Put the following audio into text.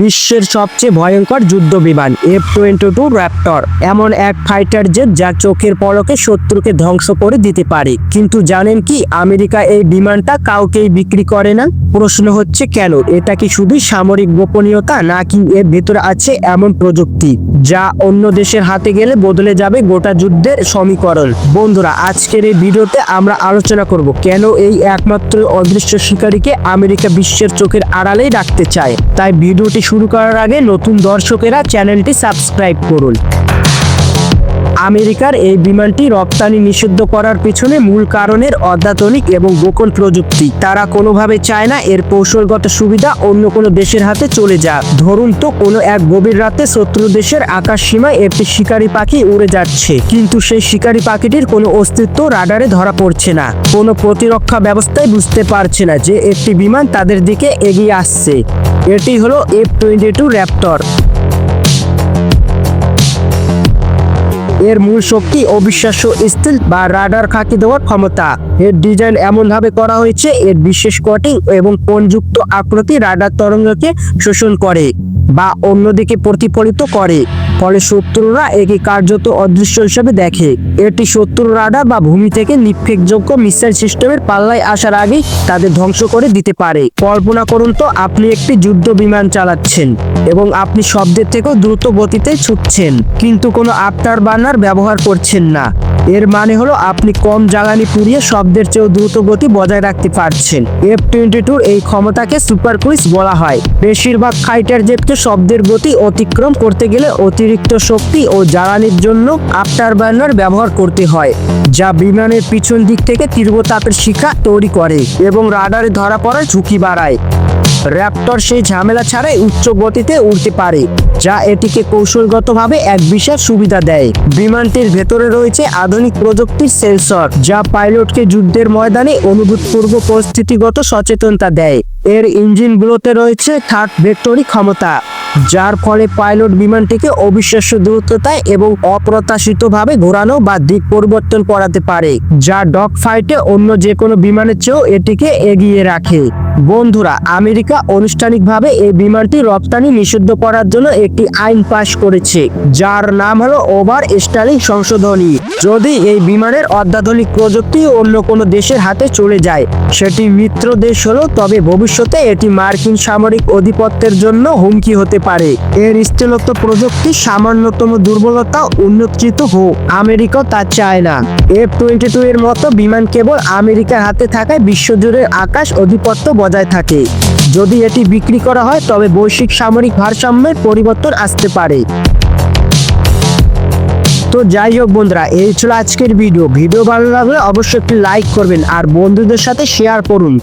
বিশ্বের সবচেয়ে ভয়ঙ্কর যুদ্ধ বিমান এফ টোয়েন্টি টু র্যাপ্টর এমন এক ফাইটার জেট যা চোখের পলকে শত্রুকে ধ্বংস করে দিতে পারে। কিন্তু জানেন কি, আমেরিকা এই বিমানটা কাউকেই বিক্রি করে না? প্রশ্ন হচ্ছে কেন? এটা কি শুধু সামরিক গোপনীয়তা, নাকি এর ভেতরে আছে এমন প্রযুক্তি, যা অন্য দেশের হাতে গেলে বদলে যাবে গোটা যুদ্ধের সমীকরণ? বন্ধুরা, আজকের এই ভিডিওতে আমরা আলোচনা করব কেন এই একমাত্র অদৃশ্য শিকারীকে আমেরিকা বিশ্বের চোখের আড়ালেই রাখতে চায়। তাই ভিডিওটি শুরু করার আগে নতুন দর্শকেরা চ্যানেলটি সাবস্ক্রাইব করুন। আমেরিকার এই বিমানটি রপ্তানি নিষিদ্ধ করার পিছনে মূল কারণের অত্যাধুনিক এবং গোপন প্রযুক্তি। তারা কোনোভাবে চায় না এর কৌশলগত সুবিধা অন্য কোনো দেশের হাতে চলে যাক। ধরুন তো কোনো এক গভীর রাতে শত্রু দেশের আকাশ সীমায় একটি শিকারী পাখি উড়ে যাচ্ছে, কিন্তু সেই শিকারী পাখিটির কোনো অস্তিত্ব রাডারে ধরা পড়ছে না। কোনো প্রতিরক্ষা ব্যবস্থায় বুঝতে পারছে না যে একটি বিমান তাদের দিকে এগিয়ে আসছে। এটি হলো এফ টোয়েন্টি টু র্যাপ্টর এর মূল শক্তি অবিশ্বাস্য স্টিল বা রাডার খাঁকি দেওয়ার ক্ষমতা। এর ডিজাইন এমনভাবে করা হয়েছে, এর বিশেষ কটিং এবং কোণযুক্ত আকৃতি রাডার তরঙ্গকে শোষণ করে বা অন্যদিকে প্রতিফলিত করে। ফলে শত্রুরা একে কার্যত অদৃশ্য হিসেবে দেখে। এটি শত্রু রাডার বা ভূমি থেকে নিক্ষেপযোগ্য মিসাইল সিস্টেমের পাল্লায় আসার আগেই তাদের ধ্বংস করে দিতে পারে। কল্পনা করুন তো, আপনি একটি যুদ্ধ বিমান চালাচ্ছেন এবং আপনি শব্দের থেকেও দ্রুত গতিতে ছুটছেন, কিন্তু কোনো আফটার বার্নার ব্যবহার করছেন না। এর মানে হলো আপনি কম জ্বালানি পুড়িয়ে শব্দের চেয়েও দ্রুত গতি বজায় রাখতে পারছেন। এফ টোয়েন্টি টুর এই ক্ষমতাকে সুপার ক্রুইজ বলা হয়। বেশিরভাগ ফাইটার জেটকে শব্দের গতি অতিক্রম করতে গেলে অতিরিক্ত শক্তি ও জ্বালানির জন্য আফটার বার্নার ব্যবহার করতে হয়, যা বিমানের পিছন দিক থেকে তীব্র তাপের শিখা তৈরি করে এবং রাডারে ধরা পড়ার ঝুঁকি বাড়ায়। র্যাপ্টর সেই ঝামেলা ছাড়াই উচ্চ গতিতে উড়তে পারে, যা এটিকে কৌশলগতভাবে এক বিশাল সুবিধা দেয়। বিমানটির ভেতরে রয়েছে আধুনিক প্রযুক্তির সেন্সর, যা পাইলটকে যুদ্ধের ময়দানে অনুভূতপূর্ব পরিস্থিতিগত সচেতনতা দেয়। এর ইঞ্জিনগুলোতে রয়েছে থার্ড ভেক্টরি ক্ষমতা, যার ফলে পাইলট বিমানটিকে অবিশ্বাস্য দূরত্বতায় এবং অপ্রত্যাশিতভাবে ঘোরানো বা দিক পরিবর্তন করাতে পারে, যা ডগ ফাইটে অন্য যে কোনো বিমানের চেয়েও এটিকে এগিয়ে রাখে। বন্ধুরা, আমেরিকা আনুষ্ঠানিকভাবে এই বিমানটি রপ্তানি নিষিদ্ধ করার জন্য একটি আইন পাশ করেছে, যার নাম হলো ওভার স্টাইলিং সংশোধনী। যদি এই বিমানের অত্যাধুনিক প্রযুক্তি অন্য কোনো দেশের হাতে চলে যায়, সেটি মিত্র দেশ হলো, তবে ভবিষ্যতে এটি মার্কিন সামরিক আধিপত্যের জন্য হুমকি হতে পারে। এর স্থলত্ব প্রযুক্তি সামান্যতম দুর্বলতা উন্নতিত হোক আমেরিকা তা চায় না। এফ টোয়েন্টি টু এর মতো বিমান কেবল আমেরিকার হাতে থাকায় বিশ্বজুড়ে আকাশ আধিপত্য বজায় থাকে। যদি এটি বিক্রি করা হয়, তবে বৈশ্বিক সামরিক ভারসাম্যের পরিবর্তন আসতে পারে। তো যাই হোক বন্ধুরা, এই ছিল আজকের ভিডিও। ভিডিও ভালো লাগলে অবশ্যই একটি লাইক করবেন আর বন্ধুদের সাথে শেয়ার করুন।